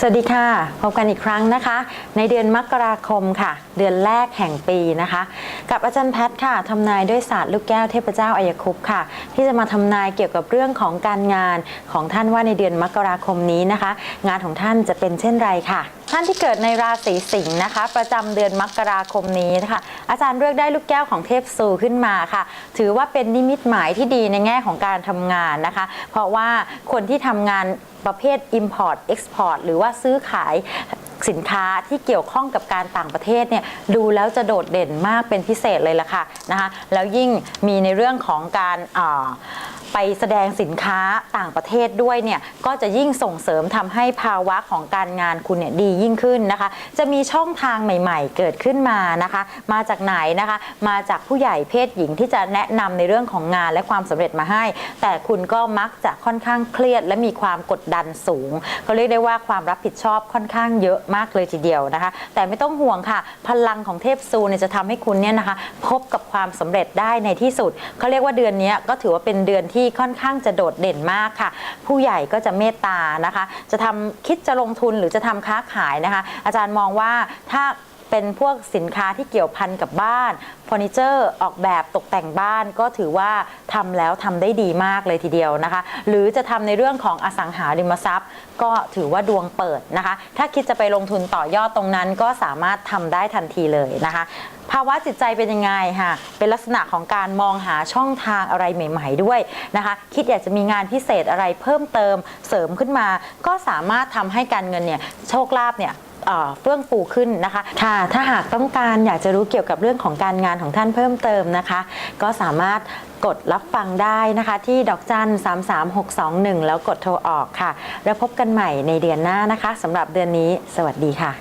สวัสดีค่ะ พบกันอีกครั้งนะคะ ในเดือนมกราคมค่ะ เดือนแรกแห่งปีนะคะ กับอาจารย์แพทย์ค่ะทำนายด้วยศาสตร์ลูกแก้วเทพเจ้าอายคุปต์ค่ะ ที่จะมาทำนายเกี่ยวกับเรื่องของการงานของท่านว่าในเดือนมกราคมนี้นะคะ งานของท่านจะเป็นเช่นไรค่ะ ท่านที่เกิดในราศีสิงห์นะคะ ประจำเดือนมกราคมนี้นะคะอาจารย์เลือกได้ลูกแก้วของเทพซูขึ้นมาค่ะ ถือว่าเป็นนิมิตหมายที่ดีในแง่ของการทำงานนะคะ เพราะว่าคนที่ทำงาน ประเภท Import Export หรือว่าซื้อขายสินค้าที่เกี่ยวข้องกับการต่างประเทศเนี่ยดูแล้วจะโดดเด่นมากเป็นพิเศษเลยล่ะค่ะนะคะแล้วยิ่งมีในเรื่องของการอ่า ไปแสดงสินค้าต่างประเทศด้วยเนี่ยก็จะยิ่งส่งเสริมทำให้ภาวะของการงานคุณเนี่ยดียิ่งขึ้นนะคะ จะมีช่องทางใหม่ ๆ เกิดขึ้นมานะคะ มาจากไหนนะคะ มาจากผู้ใหญ่เพศหญิงที่จะแนะนำในเรื่องของงานและความสำเร็จมาให้ แต่คุณก็มักจะค่อนข้างเครียด และมีความกดดันสูงเขาเรียกได้ว่าความรับผิดชอบค่อนข้างเยอะมากเลยทีเดียวนะคะ แต่ไม่ต้องห่วงค่ะ พลังของเทพซูเนี่ยจะทำให้คุณเนี่ยนะคะ พบกับความสำเร็จได้ในที่สุดเขาเรียกว่าเดือนนี้ก็ถือว่าเป็นเดือนที่ค่อนข้างจะโดดเด่นมากค่ะ ผู้ใหญ่ก็จะเมตตานะคะ จะทำคิดจะลงทุนหรือจะทำค้าขายนะคะ อาจารย์มองว่าถ้า เป็นพวกสินค้าที่เกี่ยวพันกับบ้านเฟอร์นิเจอร์ออกแบบตกแต่งบ้านก็ถือว่าทำแล้วทำได้ดีมากเลยทีเดียวนะคะ หรือจะทำในเรื่องของอสังหาริมทรัพย์ ก็ถือว่าดวงเปิดนะคะ ถ้าคิดจะไปลงทุนต่อยอดตรงนั้นก็สามารถทำได้ทันทีเลยนะคะภาวะจิตใจเป็นยังไงค่ะ เป็นลักษณะของการมองหาช่องทางอะไรใหม่ ๆ ด้วยนะคะ คิดอยากจะมีงานพิเศษอะไรเพิ่มเติมเสริมขึ้นมา ก็สามารถทำให้การเงินเนี่ยโชคลาภเนี่ย เฟื่องฟูขึ้นนะคะค่ะ ถ้าหากต้องการอยากจะรู้เกี่ยวกับเรื่องของการงานของท่านเพิ่มเติมนะคะ ก็สามารถกดรับฟังได้นะคะ ที่ดอกจัน 33621 แล้วกดโทรออกค่ะ แล้วพบกันใหม่ในเดือนหน้านะคะสำหรับเดือนนี้ สวัสดีค่ะ